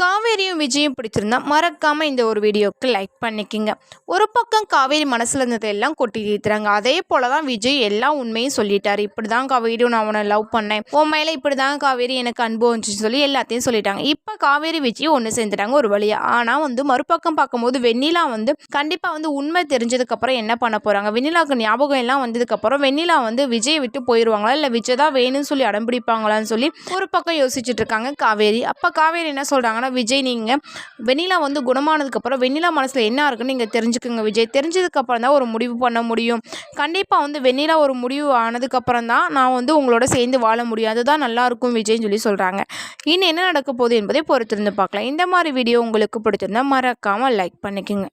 காவேரியும் விஜயும் பிடிச்சிருந்தா மறக்காமல் இந்த ஒரு வீடியோவுக்கு லைக் பண்ணிக்கிங்க. ஒரு பக்கம் காவேரி மனசில் இருந்ததை எல்லாம் கொட்டி தீர்த்துறாங்க அதே போல தான் விஜய் எல்லா உண்மையும் சொல்லிட்டாரு. இப்படி தான் காவேரியும் நான் அவனை லவ் பண்ணேன். உன் மேலே இப்படி தான் காவேரி எனக்கு அன்பு வந்துச்சுன்னு சொல்லி எல்லாத்தையும் சொல்லிட்டாங்க. இப்போ காவேரி விஜய் ஒன்று சேர்ந்துட்டாங்க ஒரு வழியாக ஆனால் வந்து மறுபக்கம் பார்க்கும்போது வெண்ணிலா வந்து கண்டிப்பாக வந்து உண்மை தெரிஞ்சதுக்கப்புறம் என்ன பண்ண போகிறாங்க வெண்ணிலாவுக்கு ஞாபகம் எல்லாம் வந்ததுக்கப்புறம் வெண்ணிலா வந்து விஜயை விட்டு போயிடுவாங்களா இல்லை விஜய் தான் வேணும்னு சொல்லி அடம்பிடிப்பாங்களான்னு சொல்லி ஒரு பக்கம் யோசிச்சுட்டு இருக்காங்க காவேரி. அப்போ காவேரி என்ன சொல்கிறாங்கன்னா விஜய் நீங்கள் வெண்ணிலா வந்து குணமானதுக்கப்புறம் வெண்ணிலா மனசில் என்ன இருக்குன்னு நீங்கள் தெரிஞ்சுக்கோங்க விஜய். தெரிஞ்சதுக்கப்புறம் தான் ஒரு முடிவு பண்ண முடியும். கண்டிப்பாக வந்து வெண்ணிலா ஒரு முடிவு ஆனதுக்கப்புறம் தான் நான் வந்து உங்களோட சேர்ந்து வாழ முடியும். அதுதான் நல்லாயிருக்கும் விஜய்ன்னு விஜய்னு சொல்லி சொல்கிறாங்க இன்னும் என்ன நடக்க போகுது என்பதை பொறுத்திருந்து பார்க்கலாம். இந்த மாதிரி வீடியோ உங்களுக்கு பிடிச்சிருந்தா மறக்காமல் லைக் பண்ணிக்கோங்க.